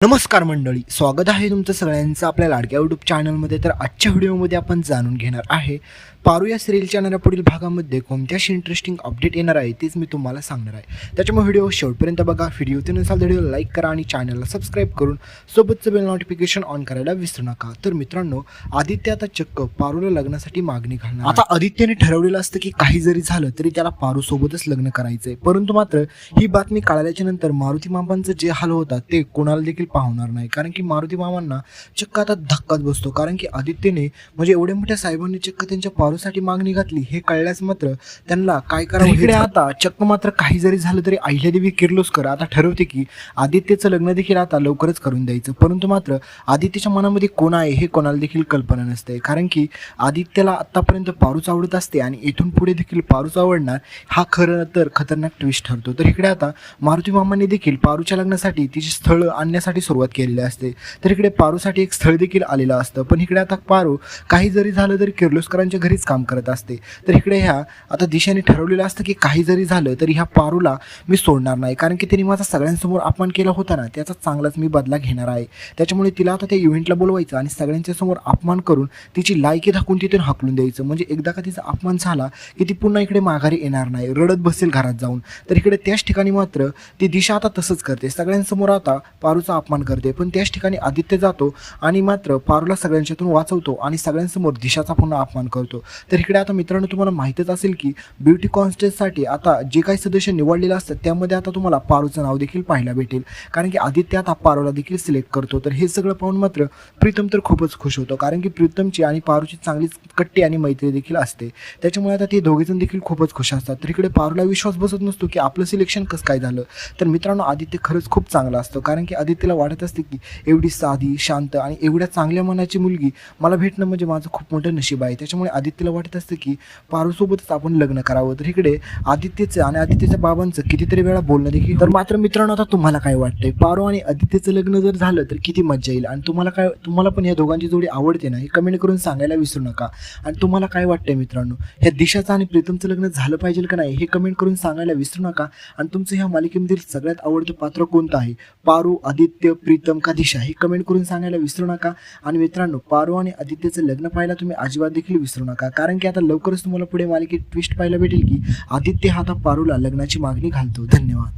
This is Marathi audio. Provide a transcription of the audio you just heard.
नमस्कार मंडळी स्वागत आहे तुमचं सगळ्यांचं आपल्या लाडक्या यूट्यूब चॅनलमध्ये तर आजच्या व्हिडिओमध्ये आपण जाणून घेणार आहे पारू या सिरियलच्या येणाऱ्या पुढील भागामध्ये कोणत्याशी इंटरेस्टिंग अपडेट येणार आहे तेच मी तुम्हाला सांगणार आहे. त्याच्यामुळे व्हिडिओ शेवटपर्यंत बघा व्हिडिओ ते नसाल व्हिडिओ लाईक करा आणि चॅनलला सबस्क्राईब करून सोबतचं बेल नोटिफिकेशन ऑन करायला विसरू नका. तर मित्रांनो आदित्य आता चक्क पारूला लग्नासाठी मागणी घालणार आता आदित्यने ठरवलेलं असतं की काही जरी झालं तरी त्याला पारू सोबतच लग्न करायचंय. परंतु मात्र ही बातमी कळाल्याच्या नंतर मारुती मामांचं जे हाल होता ते कोणाला देखील पाहणार नाही. कारण की मारुती मामांना चक्क आता धक्काच बसतो. कारण की आदित्यने म्हणजे एवढ्या मोठ्या साहेबांनी चक्क त्यांच्या पारूसाठी मागणी घातली हे कळल्यास मात्र त्यांना काय करावं इकडे आता चक्क मात्र काही जरी झालं तरी अहिल्यादेवी किर्लोस्कर आता ठरवते की आदित्यचं लग्न देखील आता लवकरच करून द्यायचं. परंतु मात्र आदित्यच्या मनामध्ये कोण आहे हे कोणाला देखील कल्पना नसते. कारण की आदित्यला आतापर्यंत पारूच आवडत असते आणि इथून पुढे देखील पारूच आवडणार हा खरं तर खतरनाक ट्विस्ट ठरतो. तर इकडे आता मारुती मामांनी देखील पारूच्या लग्नासाठी तिची स्थळ आणण्यासाठी सुरुवात केलेली असते. तर इकडे पारूसाठी एक स्थळ देखील आलेलं असतं. पण इकडे आता पारू काही जरी झालं तरी किर्लोस्करांच्या घरीच काम करत असते. तर इकडे ह्या आता दिशाने ठरवलेलं असतं की काही जरी झालं तरी ह्या पारूला मी सोडणार नाही. कारण की तिने माझा सगळ्यांसमोर अपमान केला होता ना त्याचा चांगलाच मी बदला घेणार आहे. त्याच्यामुळे तिला आता त्या इव्हेंटला बोलवायचं आणि सगळ्यांच्या समोर अपमान करून तिची लायकी दाखवून तिथून हाकलून द्यायचं. म्हणजे एकदा का तिचा अपमान झाला की ती पुन्हा इकडे माघारी येणार नाही रडत बसेल घरात जाऊन. तर इकडे त्याच ठिकाणी मात्र ती दिशा आता तसंच करते. सगळ्यांसमोर आता पारूचा अपमान अपमान करते पण त्याच ठिकाणी आदित्य जातो आणि मात्र पारूला सगळ्यांच्यातून वाचवतो आणि सगळ्यांसमोर दिशाचा पुन्हा अपमान करतो. तर इकडे आता मित्रांनो तुम्हाला माहीतच असेल की ब्युटी कॉन्टेस्टसाठी आता जे काही सदस्य निवडलेलं असतं त्यामध्ये आता तुम्हाला पारूचं नाव देखील पाहायला भेटेल. कारण की आदित्य आता पारूला देखील सिलेक्ट करतो. तर हे सगळं पाहून मात्र प्रीतम तर खूपच खुश होतो. कारण की प्रीतमची आणि पारूची चांगलीच कट्टी आणि मैत्री देखील असते. त्याच्यामुळे आता ते दोघेजण देखील खूपच खुश असतात. तर इकडे पारूला विश्वास बसत नसतो की आपलं सिलेक्शन कसं काय झालं? तर मित्रांनो आदित्य खरंच खूप चांगला असतो. कारण की आदित्यला वाटत असते की एवढी साधी शांत आणि एवढ्या चांगल्या मनाची मुलगी मला भेटणं म्हणजे माझं खूप मोठं नशीब आहे. त्याच्यामुळे आदित्यला वाटत असतं की पारूसोबतच आपण लग्न करावं. तर इकडे आदित्यचं आणि आदित्यच्या बाबांचं कितीतरी वेळा बोलणं देखील तर मात्र मित्रांनो आता तुम्हाला काय वाटतंय? पारू आणि आदित्यचं लग्न जर झालं तर किती मजा येईल? आणि तुम्हाला काय तुम्हाला पण या दोघांची जोडी आवडते ना हे कमेंट करून सांगायला विसरू नका. आणि तुम्हाला काय वाटतंय मित्रांनो? ह्या दिशाचं आणि प्रीतमचं लग्न झालं पाहिजे का नाही हे कमेंट करून सांगायला विसरू नका. आणि तुमचं ह्या मालिकेमधील सगळ्यात आवडतं पात्र कोणतं आहे? पारू आदित्य आदित्य प्रीतम का दिशा हे कमेंट करून सांगायला विसरू नका. आणि मित्रांनो पारू आणि आदित्यचं लग्न पाहायला तुम्ही अजिबात देखील विसरू नका. कारण की आता लवकरच तुम्हाला पुढे मालिकेत ट्विस्ट पाहायला भेटेल की आदित्य हा आता पारूला लग्नाची मागणी घालतो. धन्यवाद.